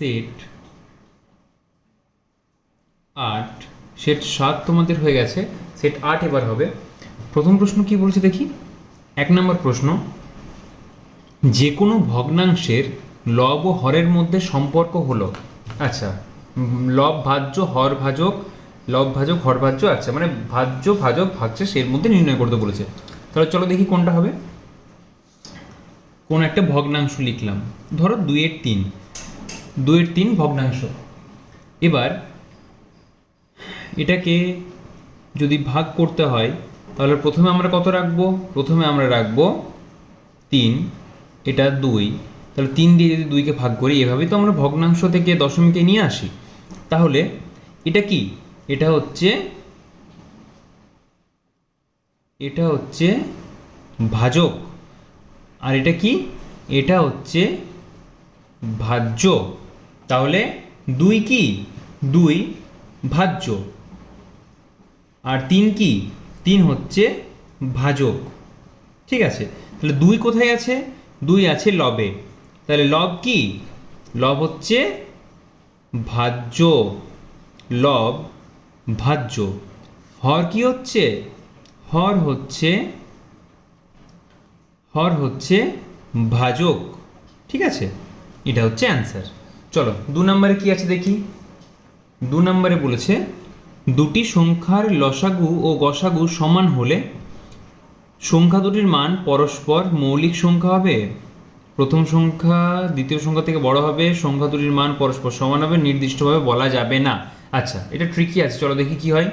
Set আট। Set সাত তোমাদের হয়ে গেছে। সেট আট এবার হবে। প্রথম প্রশ্ন কি বলছে দেখি? এক নম্বর প্রশ্ন যে কোনো ভগ্নাংশের লব ও হরের মধ্যে সম্পর্ক হলো। আচ্ছা লব ভাজ্য, হর ভাজক, লব ভাজক, হর ভাজ্য আচ্ছা মানে ভাজ্য, ভাজক ভাগশেষ এর মধ্যে নির্ণয় করতে বলেছে। তাহলে চলো দেখি কোনটা হবে। কোন একটা ভগ্নাংশ লিখলাম। ধরো দুইয়ের তিন। দুইয়ের তিন ভগ্নাংশ। এবার, এটাকে যদি ভাগ করতে হয়, তাহলে প্রথমে আমরা কত রাখব? প্রথমে আমরা রাখব তিন, এটা দুই। তাহলে তিন দিয়ে যদি দুইকে ভাগ করি, এভাবেই তো আমরা ভগ্নাংশ থেকে দশমীকে নিয়ে আসি। তাহলে, এটা কি? এটা হচ্ছে এটা হচ্ছে ভাজক। আর এটা কি? এটা হচ্ছে ভাজ্য। তাহলে দুই কি? দুই ভাজ্য। আর তিন কি? তিন হচ্ছে ভাজক। ঠিক আছে? তাহলে দুই কোথায় আছে? দুই আছে লবে। তাহলে লব কি? লব হচ্ছে ভাজ্য। লব ভাজ্য। হর কি হচ্ছে? হর হচ্ছে হর হচ্ছে ভাজক। ঠিক আছে? এটা হচ্ছে অ্যান্সার চলো, দু নম্বরে কি আছে দেখি? দু নম্বরে বলেছে, দুটি সংখ্যার লসাগু ও গসাগু সমান হলে সংখ্যা দুটির মান পরস্পর মৌলিক সংখ্যা হবে। প্রথম সংখ্যা দ্বিতীয় সংখ্যা থেকে বড় হবে, সংখ্যা দুটির মান পরস্পর সমান হবে, নির্দিষ্টভাবে বলা যাবে না। আচ্ছা এটা ট্রিকি আছে, চলো দেখি কি হয়।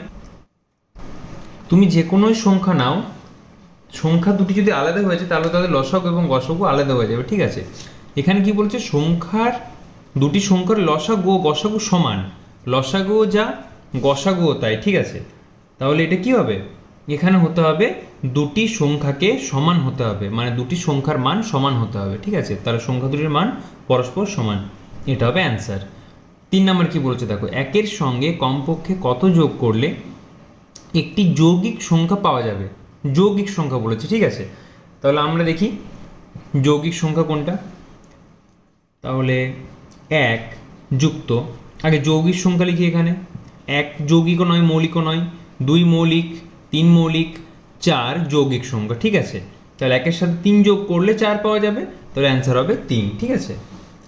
তুমি যে কোনো সংখ্যা নাও, সংখ্যা দুটি যদি আলাদা হয়েছে তাহলে তাদের লসাগু এবং গসাগু আলাদা হয়ে যাবে, ঠিক আছে? এখানে কি বলছে, সংখ্যার দুটি সংখ্যার লসাগু ও গসাগু সমান। লসাগুও যা গসাগুও তাই, ঠিক আছে? তাহলে এটা কি হবে? এখানে হতে হবে দুটি সংখ্যাকে সমান হতে হবে। মানে দুটি সংখ্যার মান সমান হতে হবে, ঠিক আছে? তাহলে সংখ্যা দুটির মান পরস্পর সমান। এটা হবে অ্যান্সার। তিন নম্বর কি বলছে দেখো, একের সঙ্গে কমপক্ষে কত যোগ করলে একটি যৌগিক সংখ্যা পাওয়া যাবে? যৌগিক সংখ্যা বলেছে, ঠিক আছে? তাহলে আমরা দেখি, যৌগিক সংখ্যা কোনটা? তাহলে এক, যুক্ত। আগে যৌগিক সংখ্যা লিখি এখানে। এক, যৌগিকও নয়, মৌলিকও নয়। দুই, মৌলিক, তিন, মৌলিক, চার, যৌগিক সংখ্যা, ঠিক আছে? তাহলে একের সাথে তিন যোগ করলে চার পাওয়া যাবে। তাহলে অ্যান্সার হবে তিন, ঠিক আছে?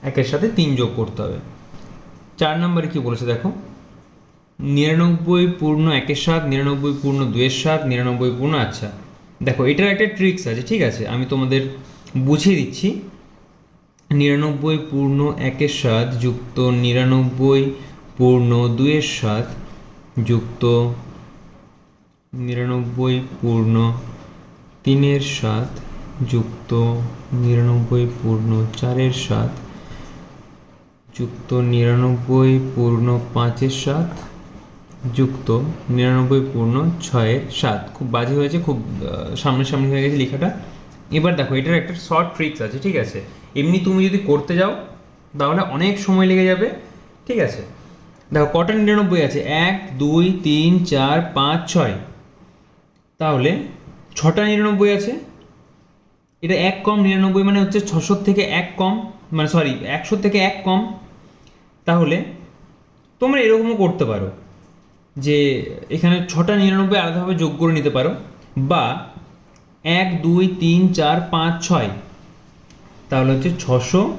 একের সাথে তিন যোগ করতে হবে। চার নম্বরে কি বলেছে দেখো? নিরানব্বই পূর্ণ একের সাত নিরানব্বই পূর্ণ দুয়ের সাত নিরানব্বই পূর্ণ আচ্ছা। দেখো, এটার একটা ট্রিক্স আছে, ঠিক আছে? আমি তোমাদের বুঝিয়ে দিচ্ছি। নিরানব্বই পূর্ণ একের সাত যুক্ত নিরানব্বই পূর্ণ দুয়ের সাত যুক্ত নিরানব্বই পূর্ণ তিনের সাত যুক্ত নিরানব্বই পূর্ণ চারের সাত যুক্ত নিরানব্বই পূর্ণ পাঁচের সাত যুক্ত নিরানব্বই পূর্ণ ছয়ের সাত খুব বাজে হয়েছে, খুব সামনাসামনি হয়ে গেছে লেখাটা। এবার দেখো, এটার একটা শর্ট ট্রিক্স আছে, ঠিক আছে? এমনি তুমি যদি করতে যাও, তাহলে অনেক সময় লেগে যাবে, ঠিক আছে? দেখো, কটা নিরানব্বই আছে? এক, দুই, তিন, চার, পাঁচ, ছয়। তাহলে ছটা নিরানব্বই আছে? এটা এক কম নিরানব্বই মানে হচ্ছে ছশোর থেকে এক কম মানে সরি একশো থেকে এক কম। তাহলে তোমরা এরকমও করতে পারো যে এখানে ছটা নিরানব্বই আলাদাভাবে যোগ করে নিতে পারো, বা এক, দুই, তিন, চার, পাঁচ, ছয়। তাহলে হচ্ছে ছশো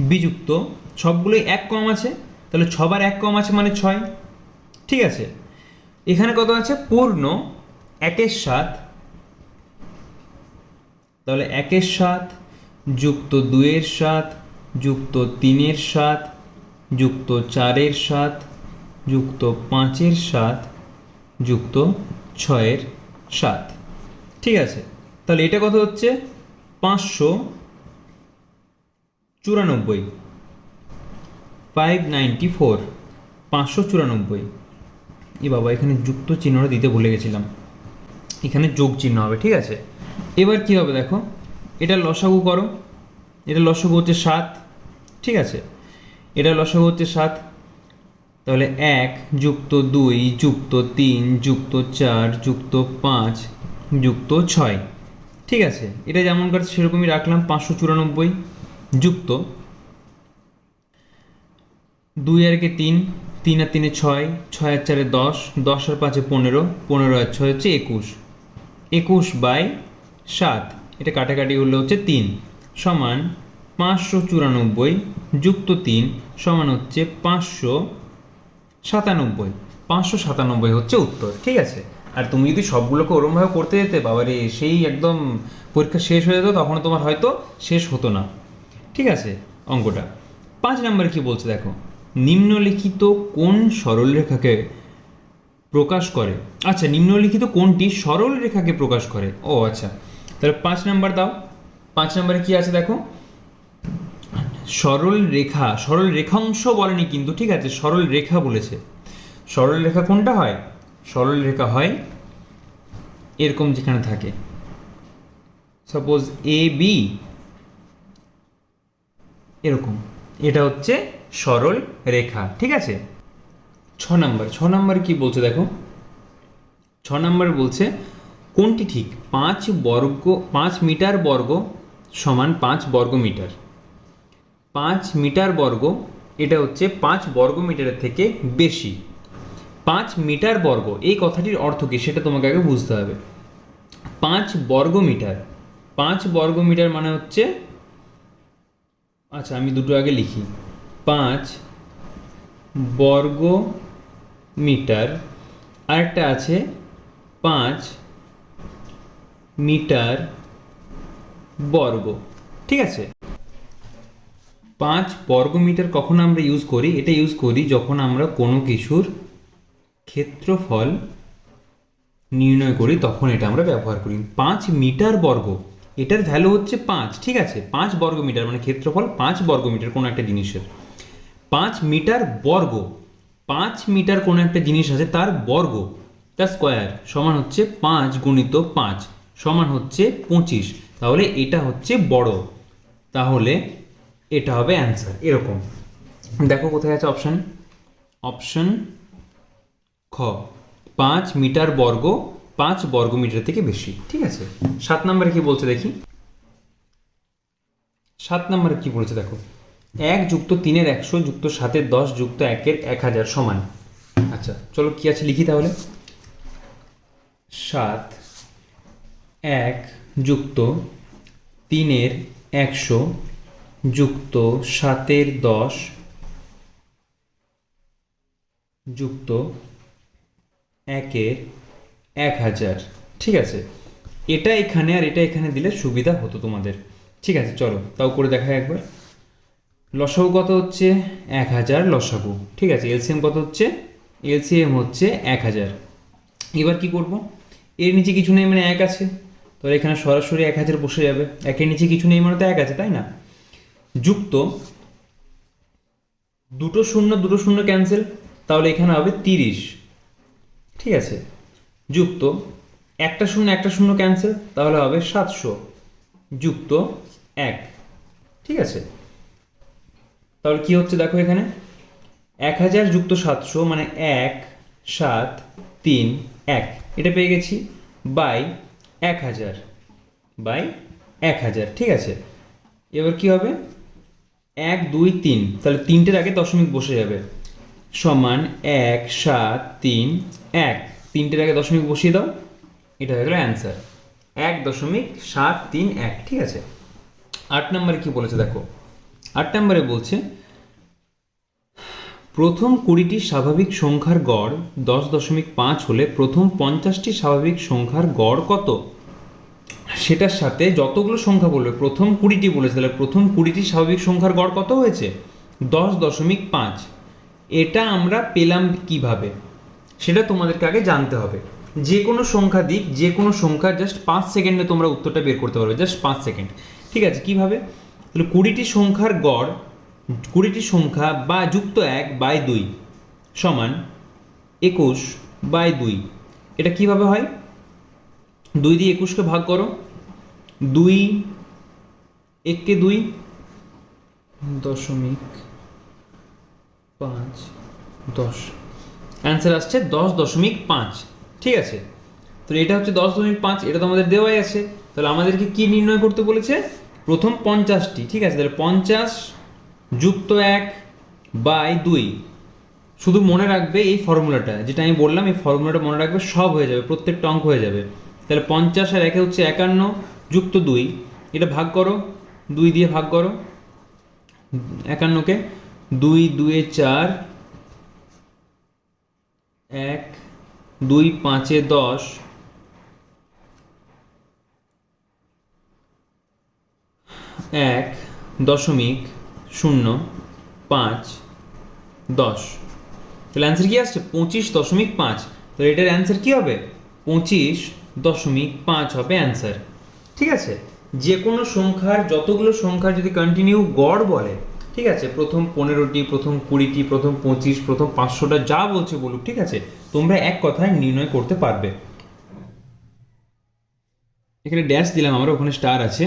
বিযুক্ত, সবগুলোই এক কম আছে, তাহলে ছবার এক কম আছে মানে ছয়। ঠিক আছে? এখানে কত আছে? পূর্ণ একের সাত, তাহলে একের সাত যুক্ত দুয়ের সাত, যুক্ত তিনের সাত, যুক্ত চারের সাত, যুক্ত পাঁচের সাত, যুক্ত ছয়ের সাত। ঠিক আছে? তাহলে এটা কত হচ্ছে? পাঁচশো চুরানব্বই। ফাইভ নাইনটি ফোর পাঁচশো চুরানব্বই। এ বাবা, এখানে যুক্ত চিহ্নটা দিতে ভুলে গেছিলাম। এখানে যোগ চিহ্ন হবে, ঠিক আছে? এবার কি হবে দেখো? এটা লসাগু করো। এটা লসাগু হচ্ছে সাত, ঠিক আছে? এটা লসাগু হচ্ছে সাত, তাহলে এক যুক্ত দুই যুক্ত তিন যুক্ত চার যুক্ত পাঁচ যুক্ত ছয়, ঠিক আছে? এটা যেমন কাছে সেরকমই রাখলাম, পাঁচশো চুরানব্বই। যুক্ত। দুই আর কে তিন তিন আর তিনে ছয় ছয় আর চারে দশ দশ আর পাঁচে পনেরো পনেরো আর ছয় হচ্ছে একুশ। একুশ বাই সাত, এটা কাটাকাটি হলে হচ্ছে তিন, সমান পাঁচশো চুরানব্বই যুক্ত তিন সমান হচ্ছে পাঁচশো সাতানব্বই। পাঁচশো সাতানব্বই হচ্ছে উত্তর, ঠিক আছে? আর তুমি যদি সবগুলোকে ওরমভাবে করতে যেতে, বাবারে, সেই একদম পরীক্ষা শেষ হয়ে যেত তখন তোমার হয়তো শেষ হতো না। ঠিক আছে, অঙ্কটা। পাঁচ নম্বরে কি বলছে দেখো, নিম্নলিখিত কোন সরলরেখাকে প্রকাশ করে? আচ্ছা নিম্নলিখিত কোনটি সরল রেখাকে প্রকাশ করে? ও আচ্ছা। তাহলে পাঁচ নাম্বার দাও। পাঁচ নম্বরে কি আছে দেখো? সরল রেখা, সরল রেখাংশ বলেনি কিন্তু, ঠিক আছে, সরল রেখা বলেছে। সরল রেখা কোনটা হয়? সরল রেখা হয় এরকম যেখানে থাকে। সাপোজ এ বি এরকম। এটা হচ্ছে সরল রেখা, ঠিক আছে? ছ নম্বর ছ নম্বর কি বলছে দেখো? ছ নম্বর বলছে, কোনটি ঠিক? পাঁচ বর্গ, পাঁচ মিটার বর্গ সমান পাঁচ বর্গ মিটার। পাঁচ মিটার বর্গ, এটা হচ্ছে পাঁচ বর্গ মিটারের থেকে বেশি। পাঁচ মিটার বর্গ, এই কথাটির অর্থ কী? সেটা তোমাকে আগে বুঝতে হবে। পাঁচ বর্গ মিটার। পাঁচ বর্গ মিটার মানে হচ্ছে আচ্ছা আমি দুটো আগে লিখি। পাঁচ বর্গ মিটার, আরেকটা আছে পাঁচ মিটার বর্গ। ঠিক আছে? পাঁচ বর্গ মিটার কখন আমরা ইউজ করি? এটা ইউজ করি যখন আমরা কোনো কিছুর ক্ষেত্রফল নির্ণয় করি, তখন এটা আমরা ব্যবহার করি। পাঁচ মিটার বর্গ। এটার ভ্যালু হচ্ছে পাঁচ, ঠিক আছে? পাঁচ বর্গ মিটার মানে ক্ষেত্রফল পাঁচ বর্গ মিটার কোনো একটা জিনিসের। পাঁচ মিটার বর্গ, পাঁচ মিটার কোনো একটা জিনিস আছে তার বর্গ, তার স্কোয়ার সমান হচ্ছে পাঁচ গুণিত পাঁচ, সমান হচ্ছে পঁচিশ। তাহলে এটা হচ্ছে বড়। তাহলে এটা হবে অ্যান্সার এরকম। দেখো কোথায় আছে অপশান অপশন খ, পাঁচ মিটার বর্গ পাঁচ বর্গ মিটার থেকে বেশি, ঠিক আছে? সাত নম্বরে কি বলছে দেখি? সাত নম্বরে কি বলছে দেখো? এক যুক্ত তিনের একশো যুক্ত সাতের দশ যুক্ত একের এক হাজার সমান। আচ্ছা চলো কি আছে লিখি তাহলে? সাত এক যুক্ত তিনের একশো যুক্ত সাতের দশ যুক্ত একের এক হাজার। ঠিক আছে? এটা এখানে আর এটা এখানে দিলে সুবিধা হতো তোমাদের। ঠিক আছে, চলো, তাও করে দেখা একবার। লসাগু কত হচ্ছে? এক হাজার লসাগু। ঠিক আছে, এলসিএম কত হচ্ছে? এলসিএম হচ্ছে এক হাজার। এবার কি করব? এর নিচে কিছু নেই মানে এক আছে। তাহলে এখানে সরাসরি এক হাজার বসে যাবে। একের নিচে কিছু নেই মানে তো এক আছে, তাই না? যুক্ত। দুটো শূন্য দুটো শূন্য ক্যান্সেল তাহলে এখানে হবে তিরিশ। ঠিক আছে? যুক্ত। একটা শূন্য একটা শূন্য ক্যান্সেল তাহলে হবে সাতশো। যুক্ত এক। ঠিক আছে? তাহলে কি হচ্ছে দেখো এখানে? এক হাজার যুক্ত সাতশো মানে এক, সাত, তিন, এক। এটা পেয়ে গেছি বাই এক হাজার। বাই এক হাজার। ঠিক আছে? এবার কি হবে? এক, দুই, তিন। তাহলে তিনটের আগে দশমিক বসে যাবে। সমান এক, সাত, তিন, এক। তিনটের আগে দশমিক বসিয়ে দাও। এটা হয়ে গেল অ্যান্সার এক দশমিক সাত তিন এক, ঠিক আছে? আট নম্বরে কি বলেছে দেখো? আট নম্বরে বলছে, প্রথম কুড়িটি স্বাভাবিক সংখ্যার গড় দশ দশমিক পাঁচ হলে প্রথম পঞ্চাশটি স্বাভাবিক সংখ্যার গড় কত? সেটার সাথে যতগুলো সংখ্যা বলবে, প্রথম কুড়িটি বলেছে, তাহলে প্রথম কুড়িটি স্বাভাবিক সংখ্যার গড় কত হয়েছে? দশ দশমিক পাঁচ। এটা আমরা পেলাম কীভাবে? সেটা তোমাদেরকে আগে জানতে হবে। যে কোনো সংখ্যা দিক, যে কোনো সংখ্যা জাস্ট পাঁচ সেকেন্ডে তোমরা উত্তরটা বের করতে পারবে জাস্ট পাঁচ সেকেন্ড। ঠিক আছে, কীভাবে? তাহলে কুড়িটি সংখ্যার গড়, কুড়িটি সংখ্যা বা যুক্ত এক বাই দুই সমান একুশ বাই দুই। এটা কীভাবে হয়? দুই দিয়ে একুশকে ভাগ করো। দুই এককে দুই দশমিক পাঁচ দশ। অ্যান্সার আসছে দশ দশমিক পাঁচ। ঠিক আছে? তো এটা হচ্ছে দশ দশমিক পাঁচ, এটা তো আমাদের দেওয়াই আছে। তাহলে আমাদেরকে কি নির্ণয় করতে বলেছে? প্রথম পঞ্চাশটি, ঠিক আছে? তাহলে পঞ্চাশ যুক্ত এক বাই দুই। শুধু মনে রাখবে এই ফর্মুলাটা, যেটা আমি বললাম, এই ফর্মুলাটা মনে রাখবে সব হয়ে যাবে, প্রত্যেকটা অঙ্ক হয়ে যাবে। তাহলে পঞ্চাশ আর একে হচ্ছে একান্ন যুক্ত দুই। এটা ভাগ করো, দুই দিয়ে ভাগ করো। একান্নকে দুই, দুয়ে চার এক, দুই, পাঁচে দশ। এক, দশমিক, শূন্য, পাঁচ, দশ। তাহলে অ্যান্সার কি আসছে? পঁচিশ দশমিক পাঁচ। তো এটার অ্যান্সার কি হবে? পঁচিশ দশমিক পাঁচ হবে অ্যান্সার ঠিক আছে? যে কোনো সংখ্যার, যতগুলো সংখ্যার যদি কন্টিনিউ গড় বলে ঠিক আছে? প্রথম পনেরোটি, প্রথম কুড়িটি, প্রথম পঁচিশ, প্রথম পাঁচশোটা যা বলছে বলুক, ঠিক আছে? তোমরা এক কথায় নির্ণয় করতে পারবে। এখানে ড্যাশ দিলাম আমরা ওখানে স্টার আছে।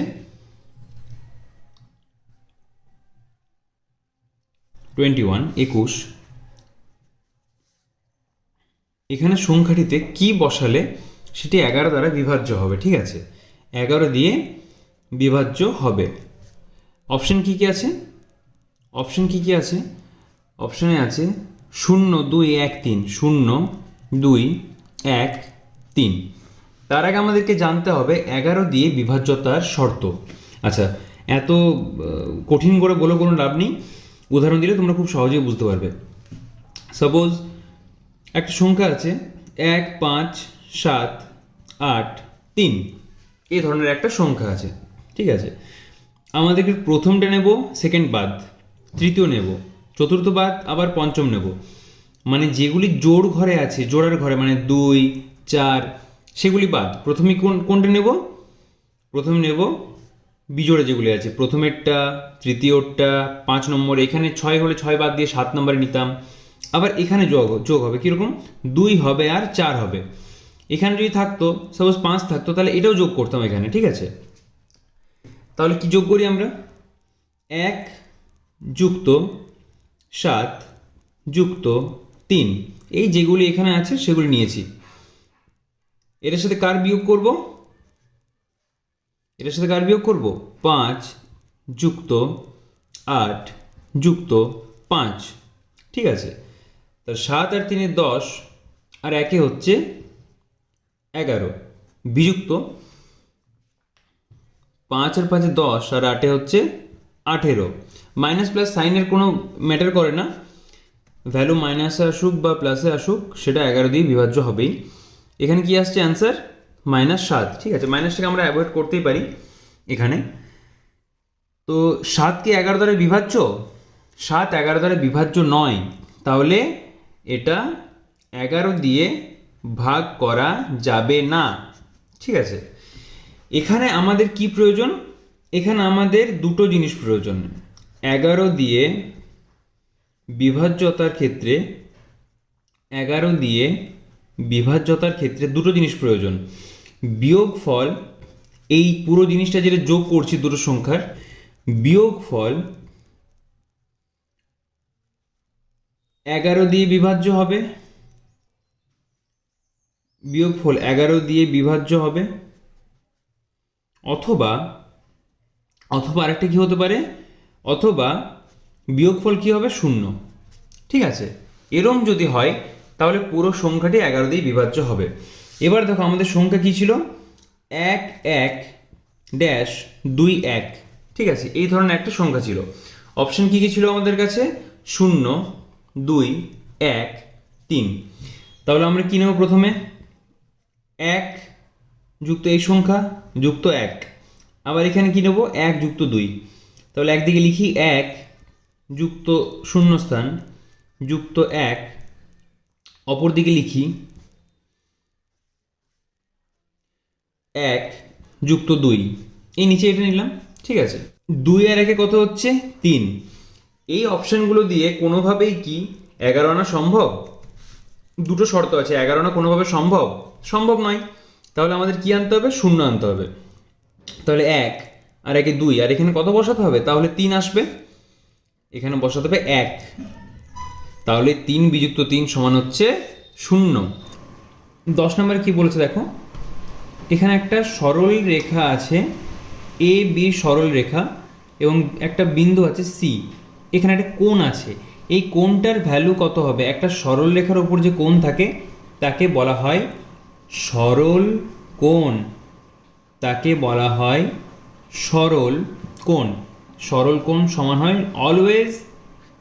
টোয়েন্টি ওয়ান একুশ। এখানে সংখ্যাটিতে কি বসালে সেটি এগারো দ্বারা বিভাজ্য হবে, ঠিক আছে? এগারো দিয়ে বিভাজ্য হবে। অপশন কি কি আছে? অপশন কি কি আছে? অপশনে আছে শূন্য, দুই, এক, তিন। শূন্য, দুই, এক, তিন। তার আগে আমাদেরকে জানতে হবে এগারো দিয়ে বিভাজ্যতার শর্ত। আচ্ছা এত কঠিন করে বলে কোনো লাভ নেই। উদাহরণ দিলে তোমরা খুব সহজেই বুঝতে পারবে। সাপোজ একটা সংখ্যা আছে এক, পাঁচ, সাত, আট, তিন। এই ধরনের একটা সংখ্যা আছে। ঠিক আছে? আমাদেরকে প্রথমটা নেব সেকেন্ড বাদ। তৃতীয় নেব। চতুর্থ বাদ, আবার পঞ্চম নেব। মানে যেগুলি জোড় ঘরে আছে, জোড়ার ঘরে মানে দুই, চার, সেগুলি বাদ। প্রথমে কোন, কোনটা নেব? প্রথম নেব বিজোড়ে যেগুলি আছে। প্রথমেরটা তৃতীয়টা পাঁচ নম্বর, এখানে ছয় হলে ছয় বাদ দিয়ে সাত নম্বরে নিতাম। আবার এখানে যোগ যোগ হবে, কীরকম? দুই হবে আর চার হবে। এখানে যদি থাকতো সাপোজ পাঁচ থাকতো, তাহলে এটাও যোগ করতাম এখানে, ঠিক আছে? তাহলে কি যোগ করি আমরা? এক যুক্ত সাত, যুক্ত তিন। এই যেগুলি এখানে আছে, সেগুলি নিয়েছি। এটার সাথে কার বিয়োগ করব? এটার সাথে কার বিয়োগ করব? পাঁচ, যুক্ত আট, যুক্ত পাঁচ। ঠিক আছে। তা সাত আর তিনে দশ আর একে হচ্ছে এগারো। বিযুক্ত পাঁচ আর পাঁচে দশ আর আটে হচ্ছে আঠেরো। মাইনাস প্লাস সাইনের কোনো ম্যাটার করে না। ভ্যালু মাইনাসে আসুক বা প্লাসে আসুক, সেটা এগারো দিয়ে বিভাজ্য হবেই। এখানে কি আসছে অ্যান্সার মাইনাস সাত, ঠিক আছে? মাইনাসটাকে আমরা অ্যাভয়েড করতেই পারি এখানে। তো সাত কি এগারো দ্বারা বিভাজ্য? সাত এগারো দ্বারা বিভাজ্য নয়। তাহলে এটা এগারো দিয়ে ভাগ করা যাবে না। ঠিক আছে? এখানে আমাদের কি প্রয়োজন? এখানে আমাদের দুটো জিনিস প্রয়োজন। এগারো দিয়ে বিভাজ্যতার ক্ষেত্রে, এগারো দিয়ে বিভাজ্যতার ক্ষেত্রে দুটো জিনিস প্রয়োজন। বিয়োগ ফল এই পুরো জিনিসটা যেটা যোগ করছি দুটো সংখ্যার বিয়োগ ফল এগারো দিয়ে বিভাজ্য হবে, বিয়োগফল এগারো দিয়ে বিভাজ্য হবে, অথবা অথবা আরেকটা কি হতে পারে? অথবা বিয়োগফল কী হবে? শূন্য। ঠিক আছে? এরম যদি হয়, তাহলে পুরো সংখ্যাটি এগারো দিয়ে বিভাজ্য হবে। এবার দেখো আমাদের সংখ্যা কী ছিল? এক এক, ড্যাশ, দুই, এক। ঠিক আছে? এই ধরনের একটা সংখ্যা ছিল। অপশন কি কী ছিল আমাদের কাছে? শূন্য, দুই, এক, তিন। তাহলে আমরা কী নেব প্রথমে? এক যুক্ত এই সংখ্যা, যুক্ত এক। আবার এখানে কি নেব? এক যুক্ত দুই। তাহলে একদিকে লিখি এক যুক্ত শূন্যস্থান, যুক্ত এক, অপরদিকে লিখি এক যুক্ত দুই। এই নিচে এটা নিলাম, ঠিক আছে। দুই আর একে কত হচ্ছে? তিন। এই অপশানগুলো দিয়ে কোনোভাবেই কি এগারো আনা সম্ভব? দুটো শর্ত আছে, এগারো আনা কোনোভাবে সম্ভব? সম্ভব নয়। তাহলে আমাদের কি আনতে হবে? শূন্য আনতে হবে। তাহলে এক আর একে দুই, আর এখানে কত বসাতে হবে? তাহলে তিন আসবে। এখানে বসাতে হবে এক। তাহলে তিন বিযুক্ত তিন সমান হচ্ছে শূন্য। দশ নম্বরে কি বলেছে দেখো? এখানে একটা সরল রেখা আছে, এ, বি সরল রেখা এবং একটা বিন্দু আছে সি। এখানে একটা কোণ আছে। এই কোণটার ভ্যালু কত হবে? একটা সরল রেখার ওপর যে কোণ থাকে, তাকে বলা হয় সরল কোণ। তাকে বলা হয় সরল কোণ। সরল কোণ সমান হয় অলওয়েজ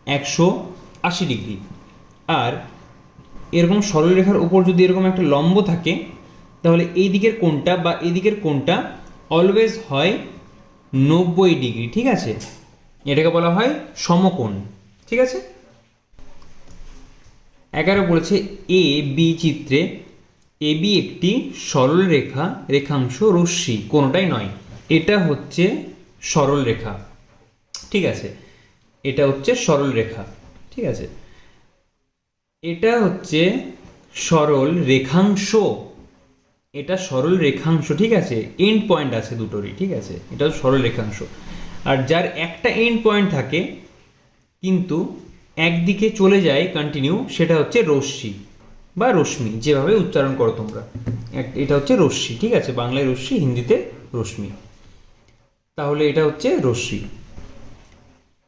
একশো আশি ডিগ্রি। আর এরকম সরলরেখার উপর যদি এরকম একটা লম্ব থাকে, তাহলে এই দিকের কোণটা বা এই দিকের কোণটা অলওয়েজ হয় নব্বই ডিগ্রি, ঠিক আছে? এটাকে বলা হয় সমকোণ, ঠিক আছে? এগারো বলেছে এ, বি চিত্রে এ বি একটি সরল রেখা, রেখাংশ রশ্মি, কোনোটাই নয়। এটা হচ্ছে সরল রেখা। ঠিক আছে? এটা হচ্ছে সরল রেখা। ঠিক আছে? এটা হচ্ছে সরল রেখাংশ। এটা সরল রেখাংশ, ঠিক আছে? এন্ড পয়েন্ট আছে দুটোরই, ঠিক আছে? এটা সরল রেখাংশ। আর যার একটা এন্ড পয়েন্ট থাকে, কিন্তু একদিকে চলে যায় কন্টিনিউ সেটা হচ্ছে রশ্মি বা রশ্মি, যেভাবে উচ্চারণ করো তোমরা। এটা হচ্ছে রশ্মি, ঠিক আছে? বাংলায় রশ্মি, হিন্দিতে রশ্মি। তাহলে এটা হচ্ছে রশ্মি।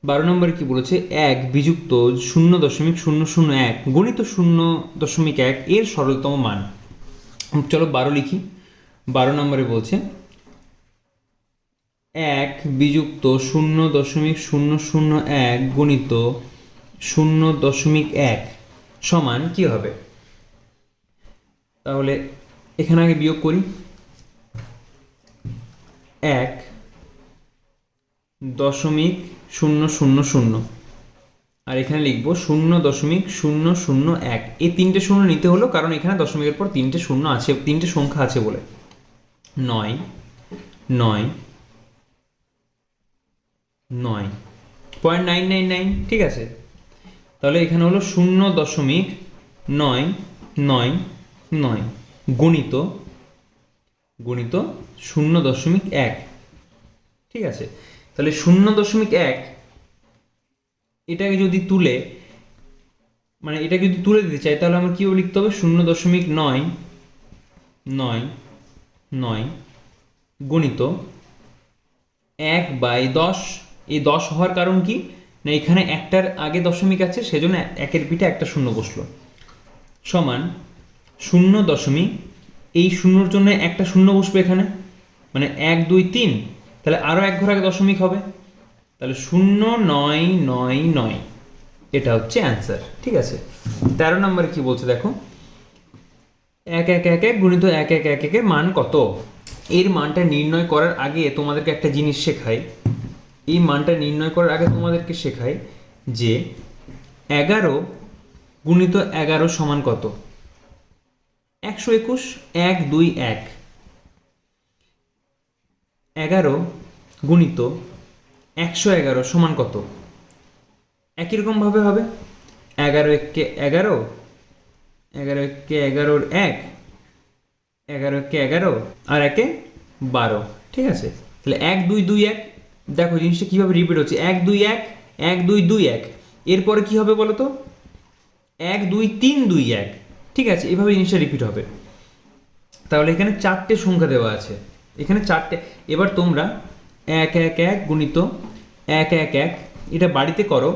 বারো নম্বরে কি বলেছে? এক, বিযুক্ত শূন্য দশমিক শূন্য শূন্য এক, গণিত শূন্য দশমিক এক, এর সরলতম মান। চলো বারো লিখি। বারো নম্বরে বলছে, এক, বিযুক্ত শূন্য দশমিক শূন্য শূন্য এক, গণিত শূন্য দশমিক এক, সমান কি হবে? তাহলে এখানে আগে বিয়োগ করি। এক দশমিক শূন্য শূন্য শূন্য। আর এখানে লিখব শূন্য দশমিক শূন্য শূন্য এক। এই তিনটে শূন্য নিতে হলো কারণ এখানে দশমিকের পর তিনটে শূন্য আছে, তিনটে সংখ্যা আছে বলে। নয় নয় নয়। পয়েন্ট নাইন নাইন নাইন, ঠিক আছে? তাহলে এখানে হলো শূন্য দশমিক নয় নয় নয়। গণিত গণিত শূন্য দশমিক এক। ঠিক আছে? তাহলে শূন্য দশমিক এক এটাকে যদি তুলে মানে এটাকে যদি তুলে দিতে চাই, তাহলে আমার কীভাবে লিখতে হবে? শূন্য দশমিক নয় নয় নয় গণিত এক বাই দশ। এই দশ হওয়ার কারণ কি? না, এখানে একটার আগে দশমিক আছে, সেজন্য একের পিঠে একটা শূন্য বসল। সমান শূন্য দশমিক, এই শূন্যর জন্য একটা শূন্য বসবে এখানে। মানে এক, দুই, তিন তাহলে আরও এক ঘর আগে দশমিক হবে। তাহলে শূন্য নয় নয় নয়। এটা হচ্ছে অ্যান্সার ঠিক আছে? তেরো নম্বরে কি বলছে দেখো? এক এক এক এক গুণিত এক এক এক, একের মান কত? এর মানটা নির্ণয় করার আগে তোমাদেরকে একটা জিনিস শেখাই। এই মানটা নির্ণয় করার আগে তোমাদেরকে শেখাই যে এগারো গুণিত এগারো সমান কত? একশো একুশ, এক, দুই, এক। এগারো গুণিত একশো এগারো সমান কত? একই রকমভাবে হবে। এগারো এককে এগারো এগারো এককে এগারোর এক, এগারো এককে এগারো, আর একে বারো। ঠিক আছে? তাহলে এক, দুই দুই, এক। দেখো জিনিসটা কীভাবে রিপিট হচ্ছে। এক, দুই, এক এক, দুই দুই, এক। এরপরে কী হবে বলো তো এক, দুই, তিন, দুই, এক। ঠিক আছে? এভাবে জিনিসটা রিপিট হবে। তাহলে এখানে চারটে সংখ্যা দেওয়া আছে। এখানে চারটে। এবার তোমরা এক এক এক গুণিত এক এক এক। এটা বাড়িতে করো,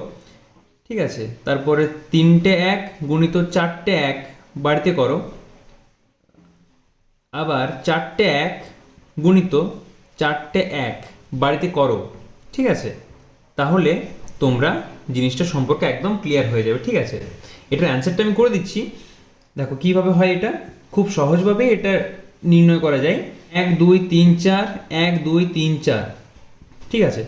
ঠিক আছে? তারপরে তিনটে এক গুণিত চারটে এক বাড়িতে করো। আবার চারটে এক গুণিত চারটে এক বাড়িতে করো, ঠিক আছে? তাহলে তোমরা জিনিসটা সম্পর্কে একদম ক্লিয়ার হয়ে যাবে, ঠিক আছে? এটার অ্যান্সারটা আমি করে দিচ্ছি। দেখো, কীভাবে হয় এটা? খুব সহজভাবে এটা নির্ণয় করা যায়। এক, দুই, তিন, চার, এক, দুই, তিন, চার। ঠিক আছে?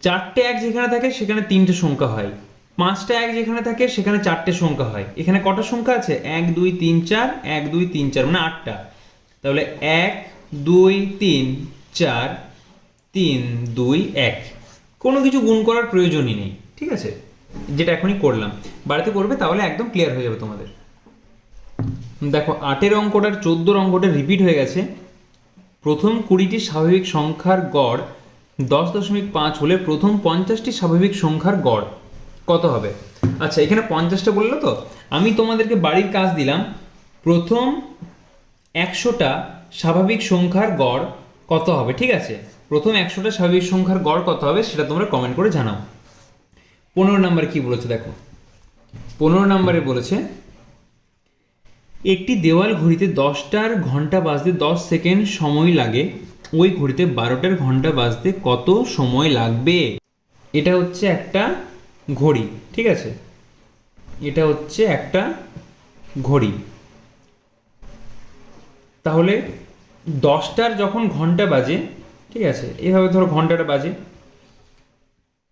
চারটে এক যেখানে থাকে, সেখানে তিনটে সংখ্যা হয়। পাঁচটা এক যেখানে থাকে, সেখানে চারটে সংখ্যা হয়। এখানে কটা সংখ্যা আছে? এক, দুই, তিন, চার, এক, দুই, তিন, চার মানে আটটা। তাহলে এক, দুই, তিন, চার, তিন, দুই, এক। কোনো কিছু গুণ করার প্রয়োজনই নেই, ঠিক আছে? যেটা এখনই করলাম। বাড়িতে করবে, তাহলে একদম ক্লিয়ার হয়ে যাবে তোমাদের। দেখো, আটের অঙ্কটার চোদ্দোর অঙ্কটা রিপিট হয়ে গেছে। প্রথম কুড়িটি স্বাভাবিক সংখ্যার গড় দশ দশমিক পাঁচ হলে প্রথম পঞ্চাশটি স্বাভাবিক সংখ্যার গড়। কত হবে? আচ্ছা এখানে পঞ্চাশটা বলল তো? আমি তোমাদেরকে বাড়ির কাজ দিলাম। প্রথম একশোটা স্বাভাবিক সংখ্যার গড় কত হবে? ঠিক আছে? প্রথম একশোটা স্বাভাবিক সংখ্যার গড় কত হবে সেটা তোমরা কমেন্ট করে জানাও। পনেরো নাম্বার কি বলেছে দেখো? পনেরো নম্বরে বলেছে, একটি দেওয়াল ঘড়িতে দশটার ঘণ্টা বাজতে দশ সেকেন্ড সময় লাগে। ওই ঘড়িতে বারোটার ঘণ্টা বাজতে কত সময় লাগবে? এটা হচ্ছে একটা ঘড়ি, ঠিক আছে? এটা হচ্ছে একটা ঘড়ি। তাহলে দশটার যখন ঘণ্টা বাজে, ঠিক আছে? এভাবে ধরো ঘন্টাটা বাজে।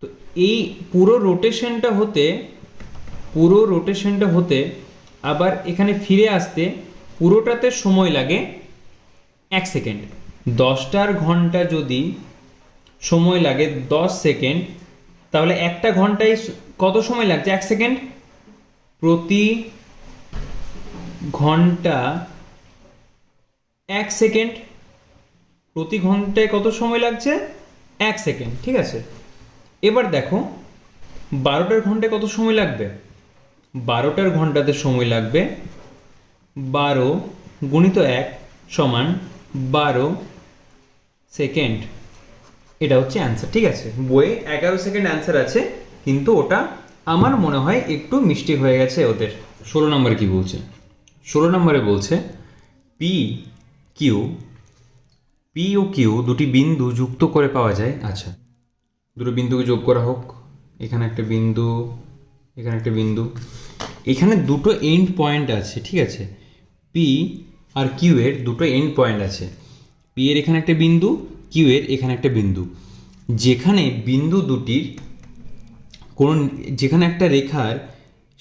তো এই পুরো রোটেশনটা হতে, পুরো রোটেশনটা হতে আবার এখানে ফিরে আসতে পুরোটাতে সময় লাগে এক সেকেন্ড দশটার ঘণ্টা যদি সময় লাগে দশ সেকেন্ড, তাহলে একটা ঘন্টায় কত সময় লাগছে? এক সেকেন্ড? প্রতি ঘণ্টা এক সেকেন্ড। প্রতি ঘন্টায় কত সময় লাগছে? এক সেকেন্ড, ঠিক আছে? এবার দেখো, বারোটার ঘন্টায় কত সময় লাগবে? বারোটার ঘন্টাতে সময় লাগবে বারো গুণিত এক সমান বারো সেকেন্ড। এটা হচ্ছে অ্যান্সার ঠিক আছে? বইয়ে এগারো সেকেন্ড অ্যান্সার আছে কিন্তু ওটা আমার মনে হয় একটু মিষ্টি হয়ে গেছে ওদের। ষোলো নম্বরে কি বলছে? ষোলো নম্বরে বলছে পি কিউ পি ও কিউ দুটি বিন্দু যুক্ত করে পাওয়া যায়। আচ্ছা। দুটো বিন্দুকে যোগ করা হোক। এখানে একটা বিন্দু এখানে একটা বিন্দু। এখানে দুটো এন্ড পয়েন্ট আছে ঠিক আছে? পি আর কিউ এর দুটো এন্ড পয়েন্ট আছে। পি এর এখানে একটা বিন্দু কিউ এর এখানে একটা বিন্দু। যেখানে বিন্দু দুটির কোন, যেখানে একটা রেখার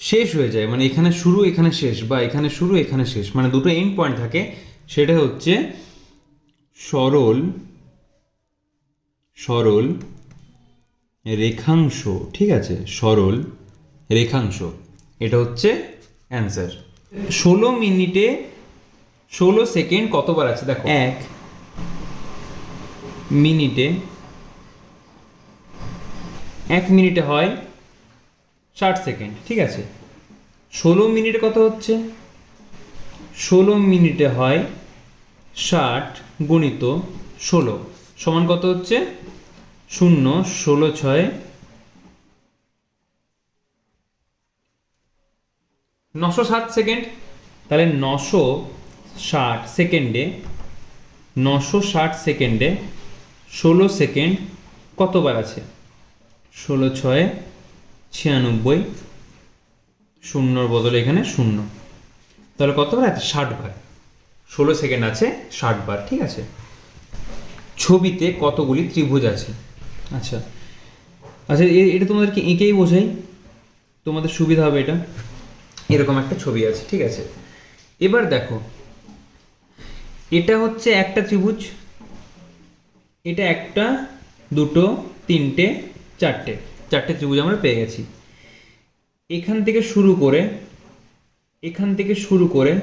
শেষ হয়ে যায় মানে এখানে শুরু, এখানে শেষ, বা এখানে শুরু, এখানে শেষ মানে দুটো এন্ড পয়েন্ট থাকে, সেটা হচ্ছে সরল সরল রেখাংশ, ঠিক আছে? সরল রেখাংশ। এটা হচ্ছে অ্যান্সার ষোলো মিনিটে ষোলো সেকেন্ড কতবার আছে? দেখো। এক মিনিটে। এক মিনিটে হয় ষাট সেকেন্ড, ঠিক আছে? ষোলো মিনিটে কত হচ্ছে? ষোলো মিনিটে হয় ষাট গুণিত ষোলো। সমান কত হচ্ছে? শূন্য, ষোলো, ছয়, নশো ষাট সেকেন্ড। তাহলে নশো ষাট সেকেন্ডে, নশো ষাট সেকেন্ডে, ষোলো সেকেন্ড কতবার আছে? ষোলো ছয়ে, ছিয়ানব্বই, শূন্যর বদলে এখানে শূন্য। তাহলে কতবার আছে? ষাট বার ষোলো সেকেন্ড আছে ষাট বার ঠিক আছে? ছবিতে কতগুলি ত্রিভুজ আছে? আচ্ছা। আচ্ছা এটা তোমাদেরকে এঁকেই বোঝাই। তোমাদের সুবিধা হবে এটা। এরকম একটা ছবি আছে, ঠিক আছে? এবার দেখো এটা হচ্ছে একটা ত্রিভুজ। এটা একটা, দুটো, তিনটে, চারটে। চারটে ত্রিভুজ আমরা পেয়ে গেছি। এখান থেকে শুরু করে, এখান থেকে শুরু করে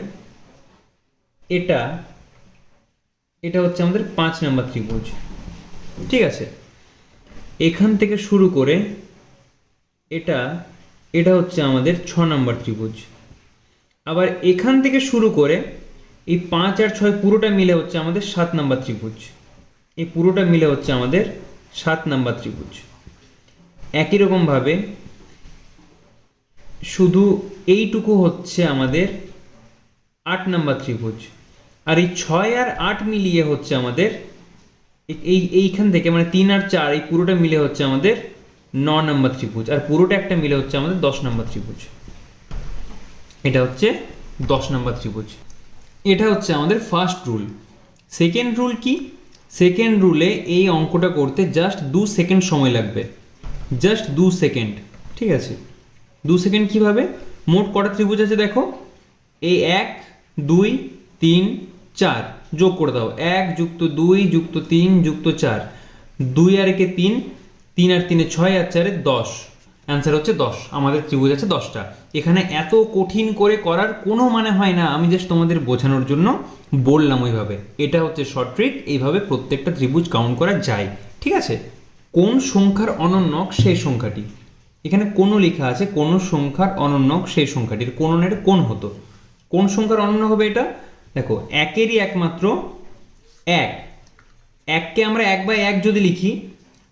এটা এটা হচ্ছে আমাদের পাঁচ নাম্বার ত্রিভুজ। ঠিক আছে? এখান থেকে শুরু করে এটা এটা হচ্ছে আমাদের ছ নম্বর ত্রিভুজ। আবার এখান থেকে শুরু করে এই পাঁচ আর ছয় পুরোটা মিলে হচ্ছে আমাদের সাত নাম্বার ত্রিভুজ। এই পুরোটা মিলে হচ্ছে আমাদের সাত নাম্বার ত্রিভুজ। একই রকমভাবে শুধু এইটুকু হচ্ছে আমাদের আট নাম্বার ত্রিভুজ। আর এই ছয় আর আট মিলিয়ে হচ্ছে আমাদের এই এইখান থেকে মানে তিন আর চার, এই পুরোটা মিলে হচ্ছে আমাদের ন নম্বর ত্রিভুজ। আর পুরোটা একটা মিলে হচ্ছে আমাদের দশ নম্বর ত্রিভুজ। এটা হচ্ছে দশ নম্বর ত্রিভুজ। এটা হচ্ছে আমাদের ফার্স্ট রুল সেকেন্ড রুল কি? সেকেন্ড রুলে এই অঙ্কটা করতে জাস্ট দু সেকেন্ড সময় লাগবে। জাস্ট দু সেকেন্ড ঠিক আছে? দু সেকেন্ড কীভাবে? মোট কটা ত্রিভুজ আছে দেখো? এই এক, দুই, তিন, চার। যোগ করে দাও। এক যুক্ত দুই যুক্ত তিন যুক্ত চার। দুই আর একে তিন তিন আর তিনে ছয় আর চারে দশ। অ্যান্সার হচ্ছে দশ। আমাদের ত্রিভুজ আছে দশটা। এখানে এত কঠিন করে করার কোনো মানে হয় না। আমি জাস্ট তোমাদের বোঝানোর জন্য বললাম ওইভাবে। এটা হচ্ছে শর্ট ট্রিক এইভাবে প্রত্যেকটা ত্রিভুজ কাউন্ট করা যায়। ঠিক আছে? কোন সংখ্যার অনন্যক সেই সংখ্যাটি? এখানে কোনো লেখা আছে, কোন সংখ্যার অনন্যক সেই সংখ্যাটির কোনের কোন হতো। কোন সংখ্যার অনন্য হবে এটা? দেখো, একেরই একমাত্র এক। এককে আমরা এক বাই এক যদি লিখি,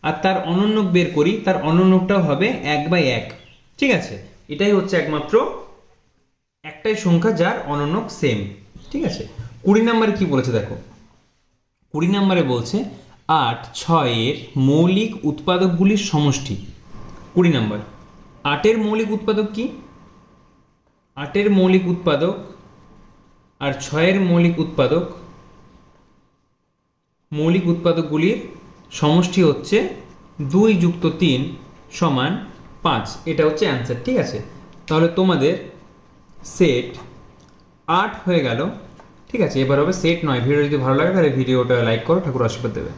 আর তার অনন্যক বের করি, তার অনন্যকটাও হবে এক বাই এক। ঠিক আছে? এটাই হচ্ছে একমাত্র একটাই সংখ্যা যার অনন্য সেম ঠিক আছে? কুড়ি নাম্বারে কি বলেছে দেখো? কুড়ি নাম্বারে বলছে আট ছয়ের মৌলিক উৎপাদকগুলির সমষ্টি। কুড়ি নাম্বার। আটের মৌলিক উৎপাদক কি? আটের মৌলিক উৎপাদক আর ছয়ের মৌলিক উৎপাদক মৌলিক উৎপাদকগুলির সমষ্টি হচ্ছে দুই যুক্ত তিন সমান পাঁচ, এটা হচ্ছে অ্যান্সার ঠিক আছে? তাহলে তোমাদের সেট আট হয়ে গেল, ঠিক আছে? এবার হবে সেট নয়। ভিডিও যদি ভালো লাগে তাহলে ভিডিওটা লাইক করো, ঠাকুর আশীর্বাদ দেবে।